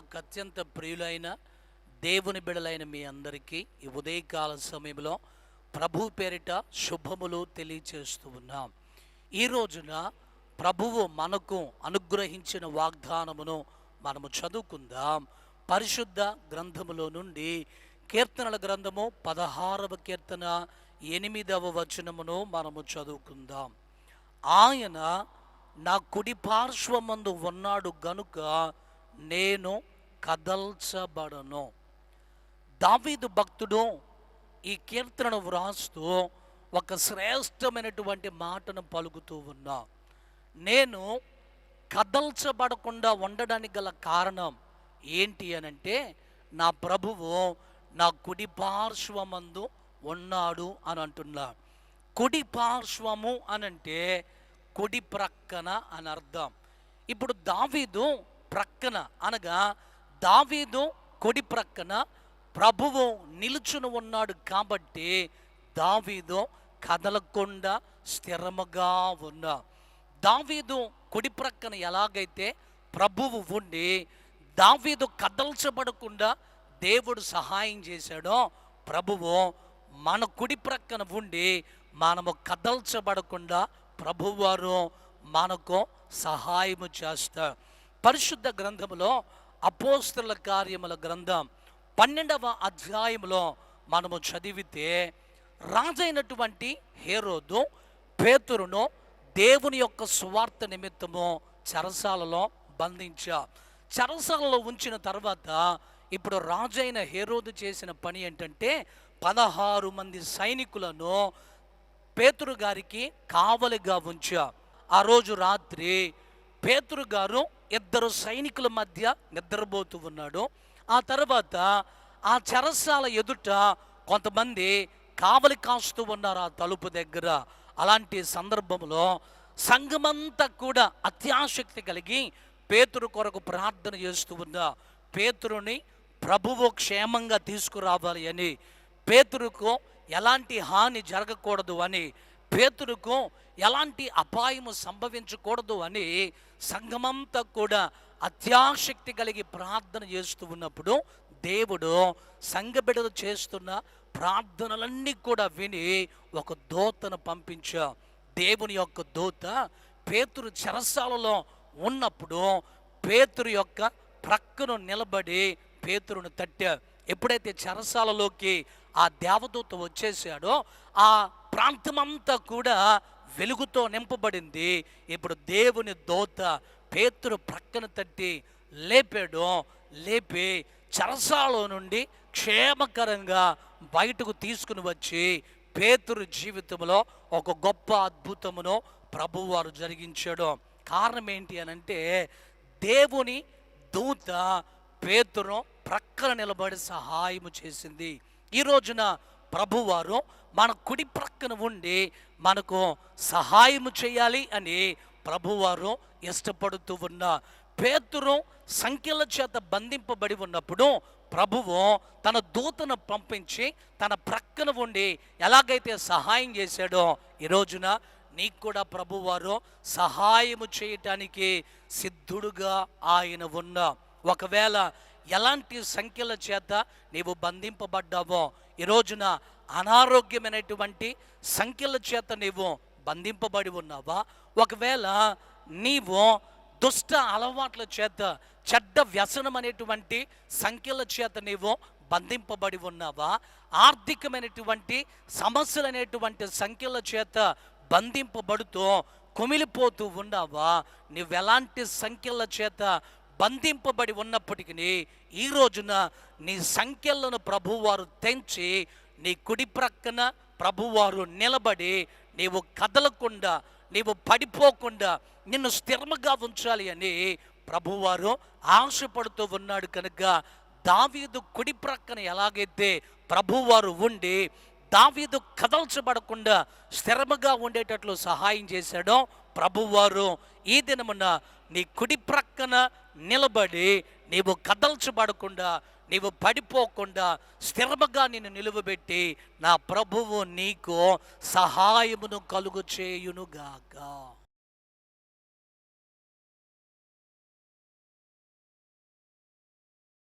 నాకు అత్యంత ప్రియులైన దేవుని బిడలైన మీ అందరికీ ఈ ఉదయకాల సమయంలో ప్రభు పేరిట శుభములు తెలియచేస్తూ ఉన్నాం. ఈ రోజున ప్రభువు మనకు అనుగ్రహించిన వాగ్దానమును మనము చదువుకుందాం. పరిశుద్ధ గ్రంథములో నుండి కీర్తనల గ్రంథము పదహారవ కీర్తన ఎనిమిదవ వచనమును మనము చదువుకుందాం. ఆయన నా కుడి పార్శ్వమందు ఉన్నాడు గనుక నేను కదల్చబడను. దావీదు భక్తుడు ఈ కీర్తనను వ్రాస్తూ ఒక శ్రేష్టమైనటువంటి మాటను పలుకుతూ ఉన్నా నేను కదల్చబడకుండా ఉండడానికి గల కారణం ఏంటి అనంటే నా ప్రభువు నా కుడి పార్శ్వమందు ఉన్నాడు అని అంటున్నా. కుడి పార్శ్వము అనంటే కుడి ప్రక్కన అని అర్థం. ఇప్పుడు దావీదు ప్రక్కన అనగా దావీదు కుడి ప్రక్కన ప్రభువు నిలుచుని ఉన్నాడు కాబట్టి దావీదు కదలకుండా స్థిరముగా ఉన్నా. దావీదు కుడి ప్రక్కన ఎలాగైతే ప్రభువు ఉండి దావీదు కదల్చబడకుండా దేవుడు సహాయం చేశాడో ప్రభువు మన కుడి ప్రక్కన ఉండి మనము కదల్చబడకుండా ప్రభువారు మనకు సహాయము చేస్తారు. పరిశుద్ధ గ్రంథములో అపోస్తుల కార్యముల గ్రంథం పన్నెండవ అధ్యాయంలో మనము చదివితే రాజైనటువంటి హేరోదు పేతురును దేవుని యొక్క సువార్త నిమిత్తము చెరసాలలో బంధించా. చెరసాలలో ఉంచిన తర్వాత ఇప్పుడు రాజైన హేరోదు చేసిన పని ఏంటంటే పదహారు మంది సైనికులను పేతురు గారికి కావలిగా ఉంచా. ఆ రోజు రాత్రి పేతురు గారు ఇద్దరు సైనికుల మధ్య నిద్రపోతూ ఉన్నాడు. ఆ తర్వాత ఆ చెరసాల ఎదుట కొంతమంది కావలి కాస్తూ ఉన్నారు ఆ తలుపు దగ్గర. అలాంటి సందర్భంలో సంఘమంతా కూడా అత్యాసక్తి కలిగి పేతురు కొరకు ప్రార్థన చేస్తూ ఉందా పేతురుని ప్రభువు క్షేమంగా తీసుకురావాలి అని పేతురుకు ఎలాంటి హాని జరగకూడదు అని పేతురుకు ఎలాంటి అపాయము సంభవించకూడదు అని సంఘమంతా కూడా అత్యాశక్తి కలిగి ప్రార్థన చేస్తూ ఉన్నప్పుడు దేవుడు సంఘ చేస్తున్న ప్రార్థనలన్నీ కూడా విని ఒక దూతను పంపించా. దేవుని యొక్క దూత పేతురు చెరసాలలో ఉన్నప్పుడు పేతురు యొక్క ప్రక్కను నిలబడి పేతురును తట్టా ఎప్పుడైతే చెరసాలలోకి ఆ దేవదూత వచ్చేసాడో ఆ ప్రాంతమంతా కూడా వెలుగుతో నింపబడింది. ఇప్పుడు దేవుని దోత పేతురు ప్రక్కన తట్టి లేపాడు. లేపి చరసాలో నుండి క్షేమకరంగా బయటకు తీసుకుని వచ్చి పేతురు జీవితంలో ఒక గొప్ప అద్భుతమును ప్రభువారు జరిగించాడు. కారణం ఏంటి అని అంటే దేవుని దూత పేతురు ప్రక్కన నిలబడి సహాయము చేసింది. ఈ రోజున ప్రభువారు మన కుడి ప్రక్కన ఉండి మనకు సహాయము చేయాలి అని ప్రభువారు ఇష్టపడుతూ ఉన్న పేతురు సంఖ్యల చేత బంధింపబడి ఉన్నప్పుడు ప్రభువు తన దూతను పంపించి తన ప్రక్కన ఉండి ఎలాగైతే సహాయం చేశాడో ఈ రోజున నీకు కూడా ప్రభువారు సహాయము చేయటానికి సిద్ధుడుగా ఆయన ఉన్న. ఒకవేళ ఎలాంటి సంఖ్యల చేత నీవు బంధింపబడ్డావో ఈ రోజున అనారోగ్యమైనటువంటి సంఖ్యల చేత నీవు బంధింపబడి ఉన్నావా? ఒకవేళ నీవు దుష్ట అలవాట్ల చేత చెడ్డ వ్యసనం అనేటువంటి సంఖ్యల చేత నీవు బంధింపబడి ఉన్నావా? ఆర్థికమైనటువంటి సమస్యలు అనేటువంటి సంఖ్యల చేత బంధింపబడుతూ కుమిలిపోతూ ఉన్నావా? నువ్వెలాంటి సంఖ్యల చేత బంధింపబడి ఉన్నప్పటికీ ఈ రోజున నీ సంఖ్యలను ప్రభువారు తెంచి నీ కుడి ప్రక్కన ప్రభువారు నిలబడి నీవు కదలకుండా నీవు పడిపోకుండా నిన్ను స్థిరముగా ఉంచాలి అని ప్రభువారు ఆశపడుతూ ఉన్నాడు. కనుక దావీదు కుడి ప్రక్కన ఎలాగైతే ప్రభువారు ఉండి దావీదు కదల్చబడకుండా స్థిరముగా ఉండేటట్లు సహాయం చేశాడో ప్రభువారు ఈ దినమున నీ కుడి ప్రక్కన నిలబడి నీవు కదల్చబడకుండా నీవు పడిపోకుండా స్థిరముగా నిన్ను నిలువబెట్టి నా ప్రభువు నీకు సహాయమును కలుగు చేయునుగాక.